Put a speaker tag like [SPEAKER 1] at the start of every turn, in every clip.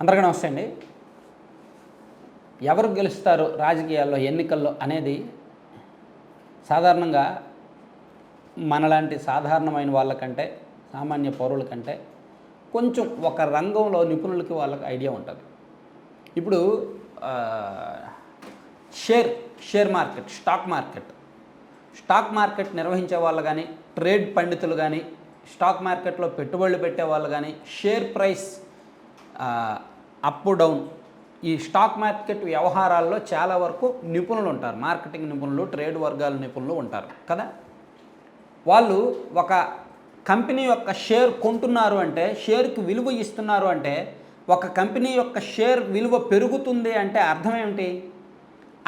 [SPEAKER 1] అందరికీ నమస్తే అండి. ఎవరు గెలుస్తారు రాజకీయాల్లో ఎన్నికల్లో అనేది సాధారణంగా మనలాంటి సాధారణమైన వాళ్ళకంటే సామాన్య పౌరుల కంటే కొంచెం ఒక రంగంలో నిపుణులకి వాళ్ళకి ఐడియా ఉంటుంది. ఇప్పుడు share share market stock market. Stock market నిర్వహించే వాళ్ళు కానీ ట్రేడ్ పండితులు కానీ స్టాక్ మార్కెట్లో పెట్టుబడులు పెట్టే వాళ్ళు కానీ షేర్ ప్రైస్ అప్ డౌన్ ఈ స్టాక్ మార్కెట్ వ్యవహారాల్లో చాలా వరకు నిపుణులు ఉంటారు. మార్కెటింగ్ నిపుణులు ట్రేడ్ వర్గాల నిపుణులు ఉంటారు. కదా? వాళ్ళు ఒక కంపెనీ యొక్క షేర్ కొంటున్నారు అంటే షేర్కి విలువ ఇస్తున్నారు అంటే ఒక కంపెనీ యొక్క షేర్ విలువ పెరుగుతుంది అంటే అర్థం ఏమిటి?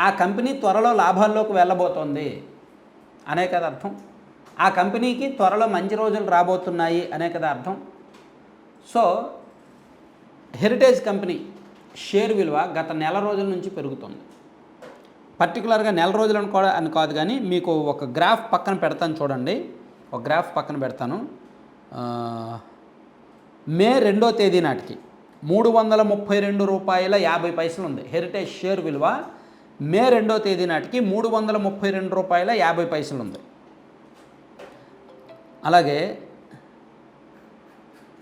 [SPEAKER 1] ఆ కంపెనీ త్వరలో లాభాల్లోకి వెళ్ళబోతోంది. అనే కదా అర్థం. ఆ కంపెనీకి త్వరలో మంచి రోజులు రాబోతున్నాయి. అనే కదా అర్థం. సో హెరిటేజ్ కంపెనీ షేర్ విలువ గత నెల రోజుల నుంచి పెరుగుతుంది. పర్టికులర్గా నెల రోజులు కూడా అని కాదు కానీ మీకు ఒక గ్రాఫ్ పక్కన పెడతాను చూడండి. ఒక గ్రాఫ్ పక్కన పెడతాను. మే రెండో తేదీ నాటికి మూడు వందల ముప్పై రెండు రూపాయల యాభై పైసలు ఉంది. హెరిటేజ్ షేర్ విలువ మే రెండో తేదీ నాటికి మూడు వందల ముప్పై రెండు రూపాయల యాభై పైసలు ఉంది. అలాగే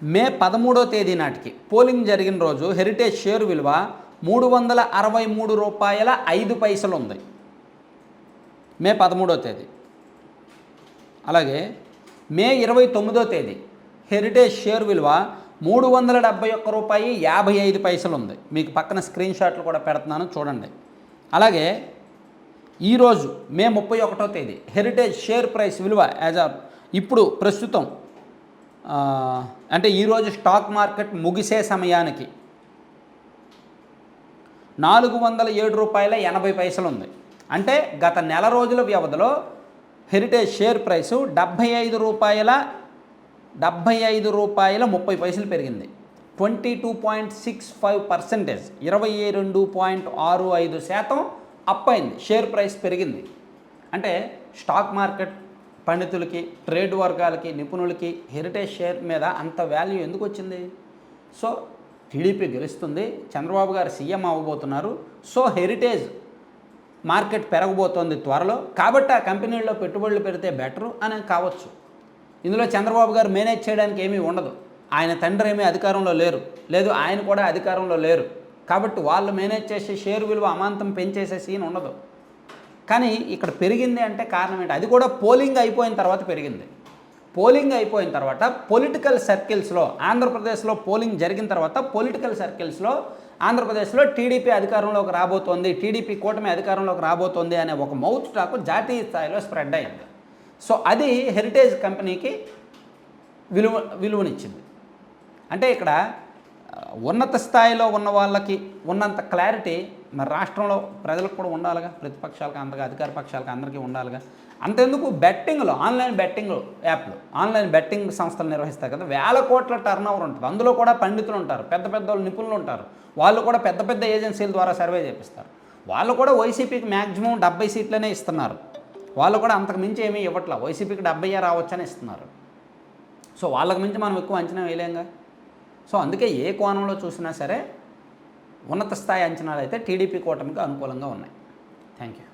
[SPEAKER 1] మే పదమూడో తేదీ నాటికి పోలింగ్ జరిగిన రోజు హెరిటేజ్ షేర్ విలువ మూడు వందల అరవై మూడు రూపాయల ఐదు పైసలు ఉంది. మే పదమూడో తేదీ. అలాగే మే ఇరవై తొమ్మిదో తేదీ హెరిటేజ్ షేర్ విలువ మూడు వందల డెబ్బై ఒక్క రూపాయి యాభై ఐదు పైసలు ఉంది. మీకు పక్కన స్క్రీన్ షాట్లు కూడా పెడుతున్నాను చూడండి. అలాగే ఈరోజు మే ముప్పై ఒకటో తేదీ హెరిటేజ్ షేర్ ప్రైస్ విలువ యాజ్ ఆఫ్ ఇప్పుడు ప్రస్తుతం అంటే ఈరోజు స్టాక్ మార్కెట్ ముగిసే సమయానికి నాలుగు వందల ఏడు రూపాయల ఎనభై పైసలు ఉంది. అంటే గత నెల రోజుల వ్యవధిలో హెరిటేజ్ షేర్ ప్రైసు డెబ్భై ఐదు రూపాయల డెబ్భై ఐదు రూపాయల ముప్పై పైసలు పెరిగింది. Twenty two point six five percentage ఇరవై రెండు పాయింట్ ఆరు ఐదు శాతం అప్ అయింది. షేర్ ప్రైస్ పెరిగింది. అంటే స్టాక్ మార్కెట్ పండితులకి ట్రేడ్ వర్గాలకి నిపుణులకి హెరిటేజ్ షేర్ మీద అంత వాల్యూ ఎందుకు వచ్చింది? సో టీడీపీ గెలుస్తుంది చంద్రబాబు గారు సీఎం అవ్వబోతున్నారు. సో హెరిటేజ్ మార్కెట్ పెరగబోతోంది త్వరలో. కాబట్టి ఆ కంపెనీల్లో పెట్టుబడులు పెడితే బెటరు అని కావచ్చు. ఇందులో చంద్రబాబు గారు మేనేజ్ చేయడానికి ఏమీ ఉండదు. ఆయన తండ్రి ఏమీ అధికారంలో లేరు. లేదు ఆయన కూడా అధికారంలో లేరు. కాబట్టి వాళ్ళు మేనేజ్ చేసే షేర్ విలువ అమాంతం పెంచేసే సీన్ ఉండదు. కానీ ఇక్కడ పెరిగింది అంటే కారణం ఏంటి? అది కూడా పోలింగ్ అయిపోయిన తర్వాత పెరిగింది. పోలింగ్ అయిపోయిన తర్వాత పొలిటికల్ సర్కిల్స్లో ఆంధ్రప్రదేశ్లో పోలింగ్ జరిగిన తర్వాత పొలిటికల్ సర్కిల్స్లో ఆంధ్రప్రదేశ్లో టీడీపీ అధికారంలోకి రాబోతోంది టీడీపీ కూటమి అధికారంలోకి రాబోతోంది అనే ఒక మౌత్ టాక్ జాతీయ స్థాయిలో స్ప్రెడ్ అయింది. సో అది హెరిటేజ్ కంపెనీకి విలువ విలువనిచ్చింది. అంటే ఇక్కడ ఉన్నత స్థాయిలో ఉన్న వాళ్ళకి ఉన్నంత క్లారిటీ మరి రాష్ట్రంలో ప్రజలకు కూడా ఉండాలిగా ప్రతిపక్షాలకు అంతగా అధికార పక్షాలకు అందరికీ ఉండాలిగా. అంతెందుకు బెట్టింగ్లో ఆన్లైన్ బెట్టింగ్ యాప్లు. ఆన్లైన్ బెట్టింగ్ సంస్థలు నిర్వహిస్తాయి కదా వేల కోట్ల టర్న్ ఓవర్ ఉంటుంది. అందులో కూడా పండితులు ఉంటారు పెద్ద పెద్ద వాళ్ళు నిపుణులు ఉంటారు. వాళ్ళు కూడా పెద్ద పెద్ద ఏజెన్సీల ద్వారా సర్వే చేపిస్తారు. వాళ్ళు కూడా వైసీపీకి మ్యాక్సిమం డెబ్బై సీట్లనే ఇస్తున్నారు. వాళ్ళు కూడా అంతకు మించి ఏమీ ఇవ్వట్లా. వైసీపీకి డెబ్బై రావచ్చని ఇస్తున్నారు. సో వాళ్ళకి మించి మనం ఎక్కువ అంచనా వేయలేంగా? సో అందుకే ఏ కోణంలో చూసినా సరే ఉన్నత స్థాయి అంచనాలు అయితే టీడీపీ కూటమికి అనుకూలంగా ఉన్నాయి. Thank you